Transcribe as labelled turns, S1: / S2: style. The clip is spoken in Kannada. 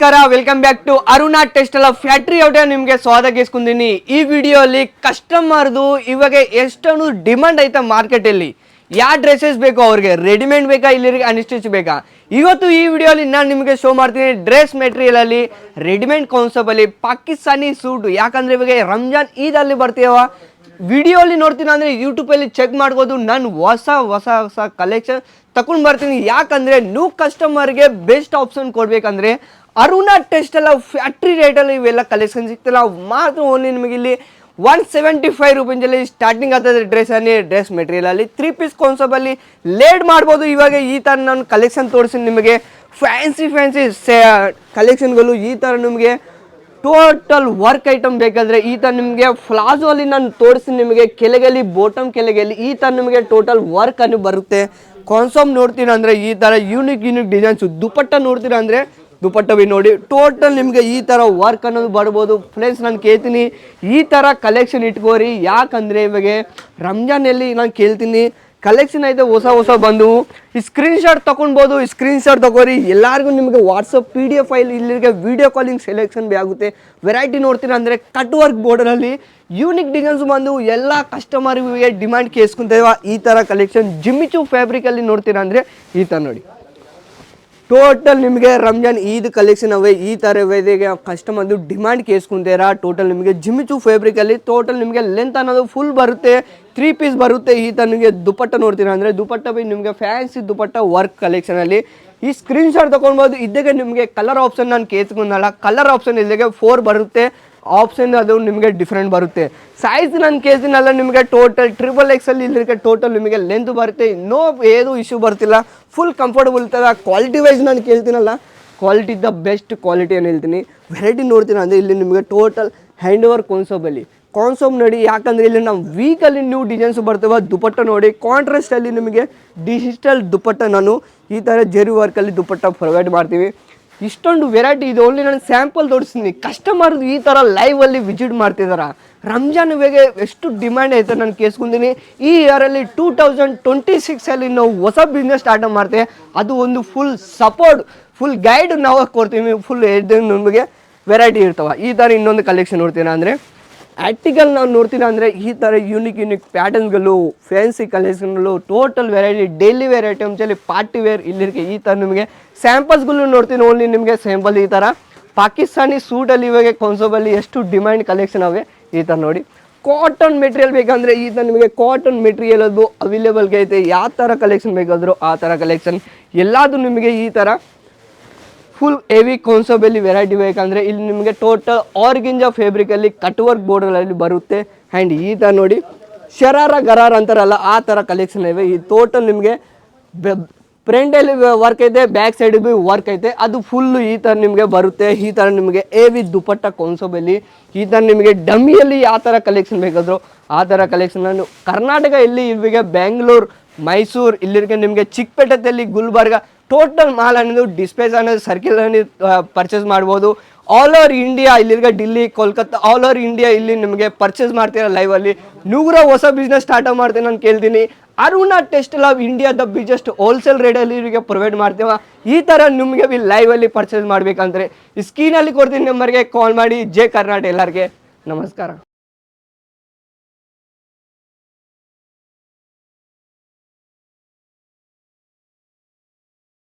S1: ನಮಸ್ಕಾರ welcome back to Aruna test ಅಲ್ಲ ಫ್ಯಾಕ್ಟ್ರಿ ಔಟ್ ನಿಮಗೆ ಸ್ವಾಗತಿಸ್ಕೊಂಡಿನಿ ಈ ವಿಡಿಯೋಲಿ ಕಸ್ಟಮರ್ದು ಇವಾಗ ಎಷ್ಟೊಂದು ಡಿಮಾಂಡ್ ಐತೆ ಮಾರ್ಕೆಟಲ್ಲಿ ಯಾವ ಡ್ರೆಸ್ಸಸ್ ಬೇಕು ಅವ್ರಿಗೆ? ರೆಡಿಮೇಡ್ ಬೇಕಾ ಇಲ್ಲಿ ಅನಿಸ್ಟಿಚ್ ಬೇಕಾ? ಇವತ್ತು ಈ ವಿಡಿಯೋಲಿ ನಾನು ನಿಮಗೆ ಶೋ ಮಾಡ್ತೀನಿ ಡ್ರೆಸ್ ಮೆಟೀರಿಯಲ್ ಅಲ್ಲಿ ರೆಡಿಮೇಡ್ ಕಾನ್ಸೆಪ್ಟ್ ಪಾಕಿಸ್ತಾನಿ ಸೂಟ್ ಯಾಕಂದ್ರೆ ಇವಾಗ ರಂಜಾನ್ ಈದ್ ಅಲ್ಲಿ ಬರ್ತೀವ ವಿಡಿಯೋಲಿ ನೋಡ್ತೀನಿ ಅಂದ್ರೆ ಯೂಟ್ಯೂಬಲ್ಲಿ ಚೆಕ್ ಮಾಡ್ಬೋದು. ನಾನು ಹೊಸ ಹೊಸ ಹೊಸ ಕಲೆಕ್ಷನ್ ತಗೊಂಡು ಬರ್ತೀನಿ. ಯಾಕಂದ್ರೆ ನ್ಯೂ ಕಸ್ಟಮರ್ಗೆ ಬೆಸ್ಟ್ ಆಪ್ಷನ್ ಕೊಡ್ಬೇಕಂದ್ರೆ ಅರುಣಾ ಟೆಸ್ಟ್ ಎಲ್ಲ ಫ್ಯಾಕ್ಟ್ರಿ ರೇಟಲ್ಲಿ ಇವೆಲ್ಲ ಕಲೆಕ್ಷನ್ ಸಿಗ್ತಿಲ್ಲ. ಮಾತ್ರ ಓನ್ಲಿ ನಿಮಗೆ ಇಲ್ಲಿ ಒನ್ ಸೆವೆಂಟಿ ಫೈವ್ ರುಪೀಸಲ್ಲಿ ಸ್ಟಾರ್ಟಿಂಗ್ ಆಗ್ತದೆ ಡ್ರೆಸ್ ಅಲ್ಲಿ. ಡ್ರೆಸ್ ಮೆಟೀರಿಯಲ್ ಅಲ್ಲಿ ತ್ರೀ ಪೀಸ್ ಕಾನ್ಸೆಪ್ಟಲ್ಲಿ ಲೇಡ್ ಮಾಡ್ಬೋದು. ಇವಾಗ ಈ ಥರ ನಾನು ಕಲೆಕ್ಷನ್ ತೋರಿಸಿ ನಿಮಗೆ. ಫ್ಯಾನ್ಸಿ ಫ್ಯಾನ್ಸಿ ಕಲೆಕ್ಷನ್ಗಳು ಈ ಥರ ನಿಮಗೆ ಟೋಟಲ್ ವರ್ಕ್ ಐಟಮ್ ಬೇಕಾದ್ರೆ ಈ ಥರ ನಿಮಗೆ ಫ್ಲಾಜೋ ಅಲ್ಲಿ ನಾನು ತೋರಿಸಿ ನಿಮಗೆ. ಕೆಳಗಲ್ಲಿ ಬಾಟಮ್ ಕೆಳಗಲ್ಲಿ ಈ ಥರ ನಿಮಗೆ ಟೋಟಲ್ ವರ್ಕ್ ಅನ್ನು ಬರುತ್ತೆ. ಕಾನ್ಸಮ್ ನೋಡ್ತೀರಾ ಅಂದರೆ ಈ ಥರ ಯೂನಿಕ್ ಯೂನಿಕ್ ಡಿಸೈನ್ಸ್ ದುಪಟ್ಟ ನೋಡ್ತೀರಾ ಅಂದರೆ, ದುಪಟ್ಟ ಬಿ ನೋಡಿ. ಟೋಟಲ್ ನಿಮಗೆ ಈ ಥರ ವರ್ಕ್ ಅನ್ನೋದು ಬರ್ಬೋದು. ಫ್ರೆಂಡ್ಸ್ ನಾನು ಕೇಳ್ತೀನಿ. ಈ ಥರ ಕಲೆಕ್ಷನ್ ಇಟ್ಕೋರಿ. ಯಾಕಂದರೆ ಇವಾಗ ರಂಜಾನಲ್ಲಿ ನಾನು ಕೇಳ್ತೀನಿ. ಕಲೆಕ್ಷನ್ ಐತೆ, ಹೊಸ ಹೊಸ ಬಂದು. ಈ ಸ್ಕ್ರೀನ್ ಶಾಟ್ ತಗೊಳ್ಬೋದು ಈ ಸ್ಕ್ರೀನ್ ಶಾಟ್ ತಗೋರಿ. ಎಲ್ಲರಿಗೂ ನಿಮಗೆ WhatsApp P D F file ಇಲ್ಲಿಗೆ ವಿಡಿಯೋ ಕಾಲಿಂಗ್ ಸೆಲೆಕ್ಷನ್ ಬಿ ಆಗುತ್ತೆ. ವೆರೈಟಿ ನೋಡ್ತೀರಾ ಅಂದರೆ ಕಟ್ ವರ್ಕ್ ಬೋರ್ಡರಲ್ಲಿ ಯೂನಿಕ್ ಡಿಸೈನ್ಸ್ ಬಂದು ಎಲ್ಲ ಕಸ್ಟಮರ್ಗೆ ಡಿಮ್ಯಾಂಡ್ ಕೇಸ್ಕೊಂತೇವ. ಈ ಥರ ಕಲೆಕ್ಷನ್ ಜಿಮ್ಮಿಚು ಫ್ಯಾಬ್ರಿಕಲ್ಲಿ ನೋಡ್ತೀರಾ ಅಂದರೆ ಈ ಥರ ನೋಡಿ. ಟೋಟಲ್ ನಿಮಗೆ ರಂಜಾನ್ ಈದ್ ಕಲೆಕ್ಷನ್ ಅವೇ ಈ ಥರ ವೇದಿಗೆ ಕಸ್ಟಮರ್ದು ಡಿಮ್ಯಾಂಡ್ ಕೇಸ್ಕೊಂತೀರಾ ಟೋಟಲ್ ನಿಮಗೆ ಜಿಮಿಚು ಫ್ಯಾಬ್ರಿಕಲ್ಲಿ ಟೋಟಲ್ ನಿಮಗೆ ಲೆಂತ್ ಅನ್ನೋದು ಫುಲ್ ಬರುತ್ತೆ. ತ್ರೀ ಪೀಸ್ ಬರುತ್ತೆ ಈ ಥರ ನಿಮಗೆ ದುಪಟ್ಟ ನೋಡ್ತೀರಾ? ಅಂದರೆ ದುಪಟ್ಟ ಬಿ ನಿಮಗೆ ಫ್ಯಾನ್ಸಿ ದುಪಟ್ಟ ವರ್ಕ್ ಕಲೆಕ್ಷನಲ್ಲಿ ಈ ಸ್ಕ್ರೀನ್ ಶಾಟ್ ತೊಗೊಳ್ಬೋದು ಇದ್ದಾಗ ನಿಮಗೆ ಕಲರ್ ಆಪ್ಷನ್ ನಾನು ಕೇಸ್ಕೊಂಡಲ್ಲ ಕಲರ್ ಆಪ್ಷನ್ ಇದ್ದಾಗೆ ಫೋರ್ ಬರುತ್ತೆ. ಆಪ್ಷನ್ ಅದು ನಿಮಗೆ ಡಿಫ್ರೆಂಟ್ ಬರುತ್ತೆ. ಸೈಜ್ ನನ್ನ ಕೇಸಿನಲ್ಲ ನಿಮಗೆ ಟೋಟಲ್ ಟ್ರಿಬಲ್ ಎಕ್ಸ್ ಅಲ್ಲಿ ಇಲ್ಲಿಗೆ ಟೋಟಲ್ ನಿಮಗೆ ಲೆಂತ್ ಬರುತ್ತೆ. ನೋ ಏನು ಇಶ್ಯೂ ಬರ್ತಿಲ್ಲ. ಫುಲ್ ಕಂಫರ್ಟಬಲ್ ಇರ್ತದೆ. ಕ್ವಾಲಿಟಿ ವೈಸ್ ನಾನು ಕೇಳ್ತೀನಲ್ಲ ಕ್ವಾಲಿಟಿ ದ ಬೆಸ್ಟ್ ಕ್ವಾಲಿಟಿ ಏನು ಹೇಳ್ತೀನಿ. ವೆರೈಟಿ ನೋಡ್ತೀನಿ ಅಂದರೆ ಇಲ್ಲಿ ನಿಮಗೆ ಟೋಟಲ್ ಹ್ಯಾಂಡ್ ಓವರ್ ಕಾನ್ಸೋಬಲ್ಲಿ ಕಾನ್ಸೋಮ್ ನೋಡಿ ಯಾಕಂದರೆ ಇಲ್ಲಿ ನಾವು ವೀಕಲ್ಲಿ ನ್ಯೂ ಡಿಸೈನ್ಸ್ ಬರ್ತವೆ. ದುಪಟ್ಟ ನೋಡಿ. ಕಾಂಟ್ರಾಸ್ಟಲ್ಲಿ ನಿಮಗೆ ಡಿಜಿಟಲ್ ದುಪಟ್ಟ ನಾನು ಈ ಥರ ಜೆರಿ ವರ್ಕಲ್ಲಿ ದುಪಟ್ಟ ಪ್ರೊವೈಡ್ ಮಾಡ್ತೀವಿ. ಇಷ್ಟೊಂದು ವೆರೈಟಿ ಇದು. ಓನ್ಲಿ ನಾನು ಸ್ಯಾಂಪಲ್ ತೋರಿಸ್ತೀನಿ. ಕಸ್ಟಮರ್ ಈ ಥರ ಲೈವಲ್ಲಿ ವಿಸಿಟ್ ಮಾಡ್ತಿದ್ದಾರೆ ರಂಜಾನ್ ವೇಗೆ ಎಷ್ಟು ಡಿಮ್ಯಾಂಡ್ ಐತೆ ನಾನು ಕೇಸ್ಕೊಂತೀನಿ ಈ ಇಯರಲ್ಲಿ ಟೂ ತೌಸಂಡ್ ಟ್ವೆಂಟಿ ಸಿಕ್ಸಲ್ಲಿ ನಾವು ಹೊಸ ಬಿಸ್ನೆಸ್ ಸ್ಟಾರ್ಟ್ ಮಾಡ್ತೇವೆ ಅದು ಒಂದು ಫುಲ್ ಸಪೋರ್ಟ್ ಫುಲ್ ಗೈಡ್ ನಾವು ಕೊಡ್ತೀವಿ. ಫುಲ್ ನಮಗೆ ವೆರೈಟಿ ಇರ್ತವೆ. ಈ ಥರ ಇನ್ನೊಂದು ಕಲೆಕ್ಷನ್ ನೋಡ್ತೀರಾ ಅಂದರೆ? ಆರ್ಟಿಕಲ್ ನಾವು ನೋಡ್ತೀರಾ ಅಂದರೆ ಈ ಥರ ಯೂನಿಕ್ ಯೂನಿಕ್ ಪ್ಯಾಟರ್ನ್ಗಳು ಫ್ಯಾನ್ಸಿ ಕಲೆಕ್ಷನ್ಗಳು ಟೋಟಲ್ ವೆರೈಟಿ ಡೈಲಿ ವೇರ್ ಐಟಮ್ಸಲ್ಲಿ ಪಾರ್ಟಿ ವೇರ್ ಇಲ್ಲಿರಿಗೆ ಈ ಥರ ನಿಮಗೆ ಸ್ಯಾಂಪಲ್ಸ್ಗಳು ನೋಡ್ತೀನಿ ಓನ್ಲಿ ನಿಮಗೆ ಸ್ಯಾಂಪಲ್ ಈ ಥರ ಪಾಕಿಸ್ತಾನಿ ಸೂಟಲ್ಲಿ ಇವಾಗ ಕಾನ್ಸೋಬಲ್ಲಿ ಎಷ್ಟು ಡಿಮ್ಯಾಂಡ್ ಕಲೆಕ್ಷನ್ ಅವೆ ಈ ಥರ ನೋಡಿ. ಕಾಟನ್ ಮೆಟೀರಿಯಲ್ ಬೇಕಂದರೆ ಈ ಥರ ನಿಮಗೆ ಕಾಟನ್ ಮೆಟೀರಿಯಲ್ ಅದು ಅವೈಲೇಬಲ್ಗೆ ಐತೆ. ಯಾವ ಥರ ಕಲೆಕ್ಷನ್ ಬೇಕಾದರೂ ಆ ಥರ ಕಲೆಕ್ಷನ್ ಎಲ್ಲದೂ ನಿಮಗೆ ಈ ಥರ ಫುಲ್ ಹೆವಿ ಕಾನ್ಸೋಬಲ್ಲಿ ವೆರೈಟಿ ಬೇಕಂದರೆ ಇಲ್ಲಿ ನಿಮಗೆ ಟೋಟಲ್ ಆರ್ಗಿಂಜ ಫೇಬ್ರಿಕಲ್ಲಿ ಕಟ್ ವರ್ಕ್ ಬೋರ್ಡ್ಗಳಲ್ಲಿ ಬರುತ್ತೆ. ಆ್ಯಂಡ್ ಈ ಥರ ನೋಡಿ, ಶರಾರ, ಗರಾರ ಅಂತಾರಲ್ಲ, ಆ ಥರ ಕಲೆಕ್ಷನ್ ಇವೆ. ಈ ಟೋಟಲ್ ನಿಮಗೆ ಫ್ರಂಟಲ್ಲಿ ವರ್ಕ್ ಐತೆ ಬ್ಯಾಕ್ ಸೈಡ್ ಬಿ ವರ್ಕ್ ಐತೆ. ಅದು ಫುಲ್ಲು ಈ ಥರ ನಿಮಗೆ ಬರುತ್ತೆ. ಈ ಥರ ನಿಮಗೆ ಎ ವಿ ದುಪಟ್ಟ ಕೋನ್ಸೋಬಲ್ಲಿ ಈ ಥರ ನಿಮಗೆ ಡಮ್ಮಿಯಲ್ಲಿ ಯಾವ ಥರ ಕಲೆಕ್ಷನ್ ಬೇಕಾದರೂ. ಆ ಥರ ಕಲೆಕ್ಷನ್ ಕರ್ನಾಟಕ ಇಲ್ಲಿ ಇಲ್ಲಿಗೆ ಬ್ಯಾಂಗ್ಳೂರು ಮೈಸೂರು ಇಲ್ಲಿಗೆ ನಿಮಗೆ ಚಿಕ್ಕಪೇಟೆಯಲ್ಲಿ ಗುಲ್ಬರ್ಗ ಟೋಟಲ್ ಮಾಲ್ ಅನ್ನೋದು ಡಿಸ್ಪ್ಲೇಸ್ ಅನ್ನೋದು ಸರ್ಕಿಲ್ ಪರ್ಚೇಸ್ ಮಾಡ್ಬೋದು. All over India ಇಲ್ಲಿರ್ಗ Delhi, Kolkata all over India ಇಲ್ಲಿ ನಿಮಗೆ ಪರ್ಚೇಸ್ ಮಾಡ್ತೀರಾ ಲೈವಲ್ಲಿ ನೂರ ಹೊಸ ಬಿಸ್ನೆಸ್ ಸ್ಟಾರ್ಟ್ ಮಾಡ್ತೀನಿ ನಾನು ಕೇಳ್ತೀನಿ. Aruna test lab India the biggest wholesale ರೇಟಲ್ಲಿ ಇವರಿಗೆ ಪ್ರೊವೈಡ್ ಮಾಡ್ತೀವ. ಈ ಥರ ನಿಮಗೆ ಬಿ ಲೈವಲ್ಲಿ ಪರ್ಚೇಸ್ ಮಾಡಬೇಕಂದ್ರೆ. ಈ ಸ್ಕೀನಲ್ಲಿ ಕೊಡ್ತೀನಿ ನಂಬರ್ಗೆ ಕಾಲ್ ಮಾಡಿ. ಜೆ ಕರ್ನಾಟಕ ಎಲ್ಲರಿಗೆ. ನಮಸ್ಕಾರ.